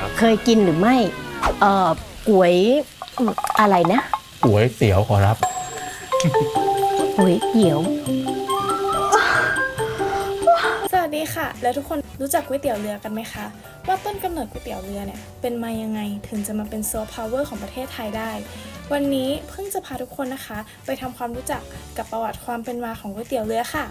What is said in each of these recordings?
รับเคยกินหรือไม่เอ่อก๋วยอะไรนะก๋วยเตี๋ยวขอรับก๋วยเตี๋ยว สวัสดีค่ะ แล้วทุกคนรู้จักก๋วยเตี๋ยวเรือกันไหมคะ ว่าต้นกำเนิดก๋วยเตี๋ยวเรือเนี่ยเป็นมายังไงถึงจะมาเป็นโซฟต์พาวเวอร์ของประเทศไทยได้ วันนี้เพิ่งจะพาทุกคนนะคะ ไปทำความรู้จักกับประวัติความเป็นมาของก๋วยเตี๋ยวเรือค่ะ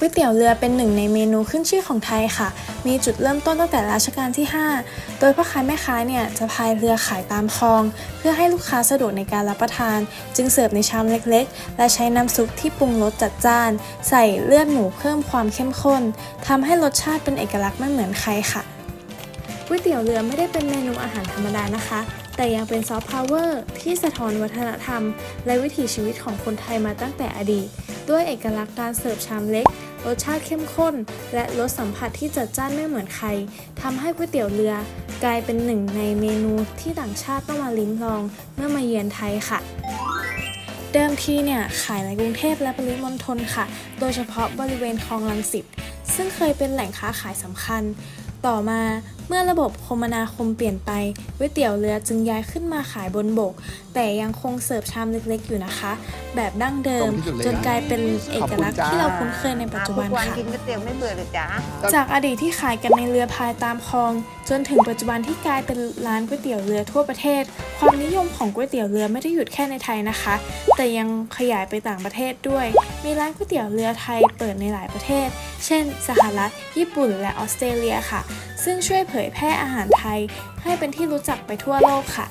ก๋วยเตี๋ยวเรือเป็นหนึ่งในเมนูขึ้นชื่อของไทยค่ะ มีจุดเริ่มต้นตั้งแต่รัชกาลที่ 5 โดยพ่อค้าแม่ค้าเนี่ยจะพายเรือขายตามคลอง เพื่อให้ลูกค้าสะดวกในการรับประทาน จึงเสิร์ฟในชามเล็กๆ และใช้น้ำซุปที่ปรุงรสจัดจ้าน ใส่เลือดหมูเพิ่มความเข้มข้นทำให้รสชาติเป็นเอกลักษณ์ไม่เหมือนใครค่ะก๋วยเตี๋ยวเรือไม่ได้เป็นเมนูอาหารธรรมดานะคะ แต่ยังเป็นซอฟต์พาวเวอร์ที่สะท้อนวัฒนธรรม และวิถีชีวิตของคนไทยมาตั้งแต่อดีต ด้วยเอกลักษณ์การเสิร์ฟชามเล็ก รสชาติเข้มข้น และรสสัมผัสที่จัดจ้านไม่เหมือนใครทำให้ก๋วยเตี๋ยวเรือ กลายเป็นหนึ่งในเมนูที่ต่างชาติต้องมาลิ้มลองเมื่อมาเยือนไทยค่ะเดิมทีเนี่ยขายในกรุงเทพและปริมณฑลค่ะ โดยเฉพาะบริเวณคลองลังสิต ซึ่งเคยเป็นแหล่งค้าขายสำคัญ ต่อมา เมื่อระบบคมนาคมเปลี่ยนไปก๋วยเตี๋ยวเรือจึงย้ายขึ้นมาขายบนบก แต่ยังคงเสิร์ฟชามเล็กๆ อยู่นะคะ แบบดั้งเดิมตรงที่สุดเลยนะจนกลายเป็นเอกลักษณ์ที่เราคุ้นเคยในปัจจุบันทุกวันค่ะกินก๋วยเตี๋ยวไม่เบื่อเลยจ้าจากอดีตที่ขายกันในเรือพายตามคลอง จนถึงปัจจุบันที่กลายเป็นร้านก๋วยเตี๋ยวเรือทั่วประเทศ ความนิยมของก๋วยเตี๋ยวเรือไม่ได้หยุดแค่ในไทยนะคะ แต่ยังขยายไปต่างประเทศด้วย มีร้านก๋วยเตี๋ยวเรือไทยเปิดในหลายประเทศ เช่น สหรัฐ ญี่ปุ่น และออสเตรเลียค่ะ ซึ่งช่วยเผยแพร่อาหารไทยให้เป็นที่รู้จักไปทั่วโลกค่ะ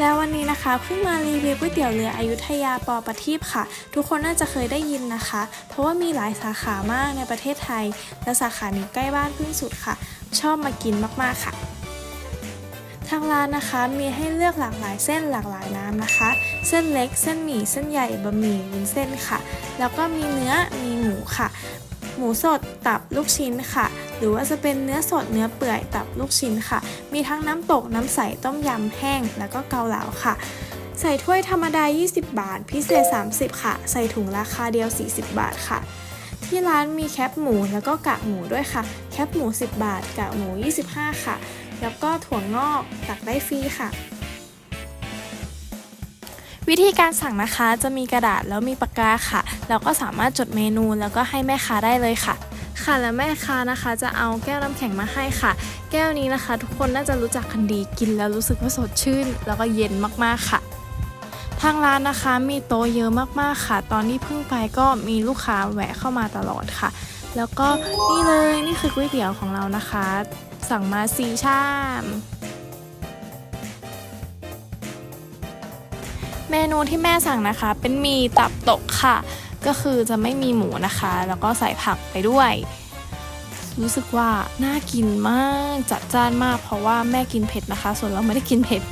แล้ววันนี้นะคะเพิ่งมารีวิวก๋วยเตี๋ยวเรืออยุธยาปอประทีปค่ะ ทุกคนน่าจะเคยได้ยินนะคะ เพราะว่ามีหลายสาขามากในประเทศไทย และสาขานี้ใกล้บ้านเพิ่งสุดค่ะ ชอบมากินมากๆค่ะทางร้านนะคะมีให้เลือกหลากหลายเส้นหลากหลายน้ำนะคะ เส้นเล็กเส้นหมี่เส้นใหญ่บะหมี่วุ้นเส้นค่ะ แล้วก็มีเนื้อมีหมูค่ะ หมูสดตับลูกชิ้นค่ะ หรือว่าจะเป็นเนื้อสดเนื้อเปื่อยตับลูกชิ้นค่ะ มีทั้งน้ำตกน้ำใสต้มยำแห้ง แล้วก็เกาเหลาค่ะ ใส่ถ้วยธรรมดา 20 บาท พิเศษ 30 ค่ะ ใส่ถุงราคาเดียว 40 บาทค่ะที่ร้านมีแคปหมูแล้วก็กากหมูด้วยค่ะ แคปหมู 10 บาท กากหมู 25 ค่ะ แล้วก็ถั่วงอกตักได้ฟรีค่ะ วิธีการสั่งนะคะจะมีกระดาษแล้วมีปากกาค่ะแล้วก็สามารถจดเมนูแล้วก็ให้แม่ค้าได้เลยค่ะ ค่ะแล้วแม่ค้านะคะ จะเอาแก้วน้ำแข็งมาให้ค่ะ แก้วนี้นะคะ ทุกคนน่าจะรู้จักกันดีกินแล้วรู้สึกว่าสดชื่น แล้วก็เย็นมากๆค่ะ ทางร้านนะคะมีโต๊ะเยอะมากๆค่ะ ตอนที่เพิ่งไปก็มีลูกค้าแวะเข้ามาตลอดค่ะ แล้วก็นี่เลยนี่คือก๋วยเตี๋ยวของเรานะคะ สั่งมาสีชาม เมนูที่แม่สั่งนะคะ เป็นมีตับตกค่ะ ก็คือจะไม่มีหมูนะคะ แล้วก็ใส่ผักไปด้วย รู้สึกว่าน่ากินมากจัดจ้านมาก เพราะว่าแม่กินเผ็ดนะคะ ส่วนเราไม่ได้กินเผ็ด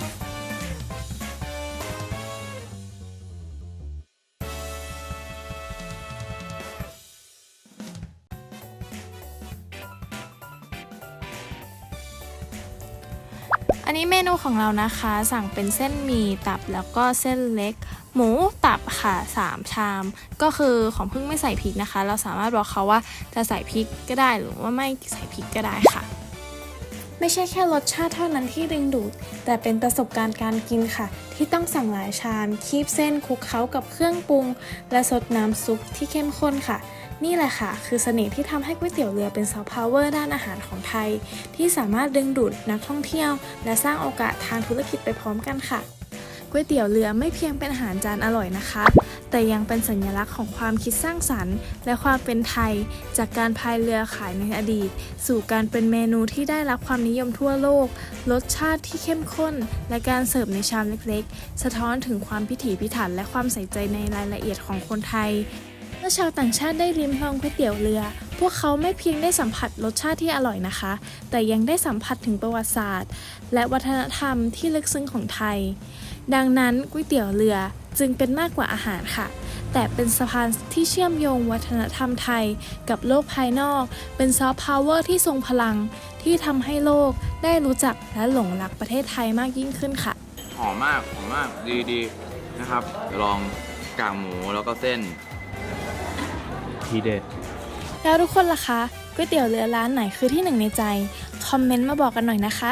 อันนี้เมนูของเรานะคะ สั่งเป็นเส้นหมี่ตับแล้วก็เส้นเล็ก หมูตับค่ะ 3 ชาม ก็คือของพึ่งไม่ใส่พริกนะคะ เราสามารถบอกเขาว่าจะใส่พริกก็ได้หรือว่าไม่ใส่พริกก็ได้ค่ะ ไม่ใช่แค่รสชาติเท่านั้นที่ดึงดูด แต่เป็นประสบการณ์การกินค่ะ ที่ต้องสั่งหลายชามคีบเส้นคลุกเคล้ากับเครื่องปรุง และสดน้ำซุปที่เข้มข้นค่ะ นี่แหละค่ะ คือเสน่ห์ที่ทำให้ก๋วยเตี๋ยวเรือเป็นซอฟต์พาวเวอร์ด้านอาหารของไทย ที่สามารถดึงดูดนักท่องเที่ยว และสร้างโอกาสทางธุรกิจไปพร้อมกันค่ะก๋วยเตี๋ยวเรือไม่เพียงเป็นอาหารจานอร่อยนะคะ แต่ยังเป็นสัญลักษณ์ของความคิดสร้างสรรค์ และความเป็นไทย จากการพายเรือขายในอดีต สู่การเป็นเมนูที่ได้รับความนิยมทั่วโลก รสชาติที่เข้มข้น และการเสิร์ฟในชามเล็กๆ สะท้อนถึงความพิถีพิถันและความใส่ใจในรายละเอียดของคนไทย เมื่อชาวต่างชาติได้ริมลองก๋วยเตี๋ยวเรือ พวกเขาไม่เพียงได้สัมผัสรสชาติที่อร่อยนะคะ แต่ยังได้สัมผัสถึงประวัติศาสตร์ และวัฒนธรรมที่ลึกซึ้งของไทย ดังนั้นก๋วยเตี๋ยวเรือจึงเป็นมากกว่าอาหารค่ะ แต่เป็นสะพานที่เชื่อมโยงวัฒนธรรมไทยกับโลกภายนอก เป็นซอฟต์พาวเวอร์ที่ทรงพลัง ที่ทำให้โลกได้รู้จักและหลงรักประเทศไทยมากยิ่งขึ้นค่ะ หอมมากหอมมากดีดีนะครับลองกากหมูแล้วก็เส้น ทีเด็ด แล้วทุกคนล่ะคะก๋วยเตี๋ยวเรือร้านไหนคือที่หนึ่งในใจ คอมเมนต์มาบอกกันหน่อยนะคะ